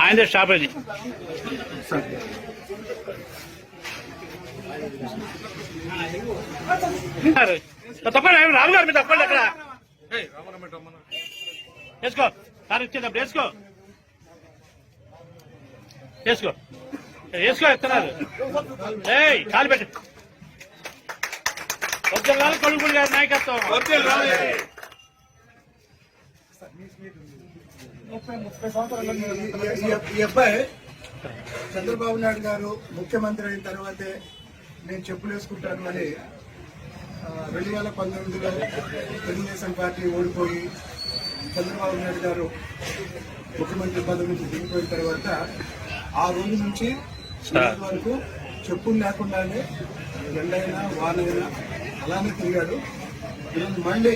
ఆయనదే షాప్ అది. తప్పండి రాము గారు మీరు తప్పండి అక్కడ వేసుకో సార్ ఇచ్చేటప్పుడు వేసుకో. వేసుకో. వేసుకో ఎత్తున్నారు. ఏయ్ కాలు పెట్టు. వద్దరు కొడుకులు గారి నాయకత్వం. ఈ- అబ్బాయి చంద్రబాబు నాయుడు గారు ముఖ్యమంత్రి అయిన తర్వాతే నేను చెప్పులు వేసుకుంటాను అని రెండు వేల పంతొమ్మిదిలో తెలుగుదేశం పార్టీ ఓడిపోయి చంద్రబాబు నాయుడు గారు ముఖ్యమంత్రి పదవి నుంచి దిగిపోయిన తర్వాత ఆ రోజు నుంచి వరకు చెప్పులు లేకుండానే ఎండైనా వానైనా అలానే తిరిగాడు. ఈరోజు మళ్ళీ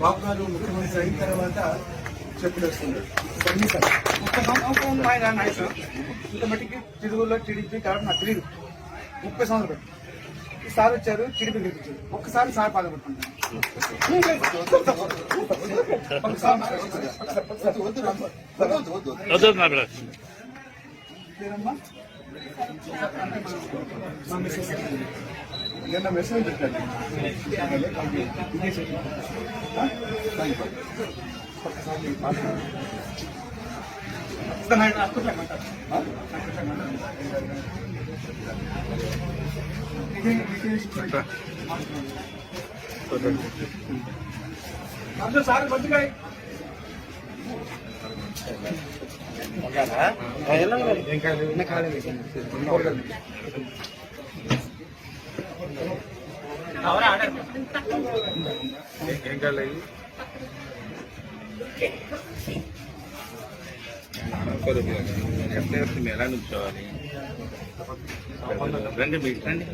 బాబు గారు ముఖ్యమంత్రి అయిన తర్వాత చెప్పులు వేస్తున్నాడు ముప్పై సంవత్సరం ఆయన నాయకుడు ఇంత మట్టికి తిరుగులో టీడీపీ కాబట్టి నాకు తెలియదు ముప్పై సంవత్సరాలు ఈసారి వచ్చారు టీడీపీ గెలిపించారు. ఒక్కసారి సార్ బాధపడుతున్నాను పేరమ్మా? మా మెసేజ్ పెట్టండి. ఇదే చెప్పు. ఆ? థాంక్ కాలేదు. ఏం కాలేదు ఆ? ఇదే ఎలా నుంచోవాలి రండి మీకు రండి